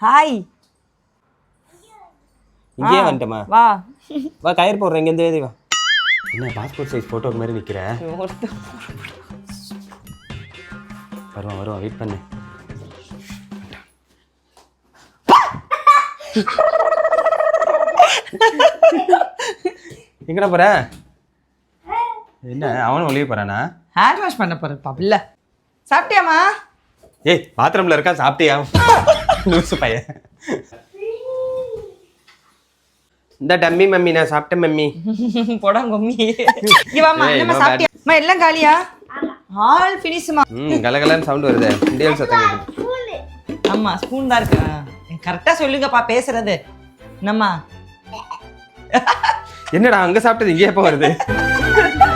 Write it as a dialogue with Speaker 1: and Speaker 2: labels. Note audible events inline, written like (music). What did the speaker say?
Speaker 1: Hi
Speaker 2: இங்கேயே வந்துட்டமா
Speaker 1: வா.
Speaker 2: வா கயிறு போடுறேன் இங்கேருந்து எழுதி வா. என்ன பாஸ்போர்ட் சைஸ் ஃபோட்டோ மாதிரி நிற்கிற
Speaker 1: ஒருத்தன்
Speaker 2: வருவான் வருவான் வெயிட் பண்ணு. எங்கடா போற? என்ன அவனும் வெளியே போறானா?
Speaker 1: ஹேர் வாஷ் பண்ண போறப்பா பிள்ளை சாப்பிட்டியாம்மா?
Speaker 2: ஏய் பாத்ரூம்ல இருக்கா சாப்பிட்டியா? லூசு பையன் இந்த டம்மி மம்மி நான் சாப்பிட்டேன் மம்மி.
Speaker 1: போடா கொம்மி இங்க வாம்மா
Speaker 2: ஏய்,
Speaker 1: என்னம்மா
Speaker 2: no
Speaker 1: சாப்பிட்டியா? அம்மா எல்லாம் காலியா? ஆல் ஃபினிஷ்மா
Speaker 2: ம் கலகலன்னு சவுண்ட் வருது. இண்டியல் சத்தம் கேக்குது.
Speaker 1: ஆமா ஸ்பூன் தான் இருக்கு. கரெக்டா சொல்லுங்கப்பா பேசுறது. என்னம்மா?
Speaker 2: என்னடா அங்க சாப்பிட்டது இங்கே எப்போ வருது? (laughs)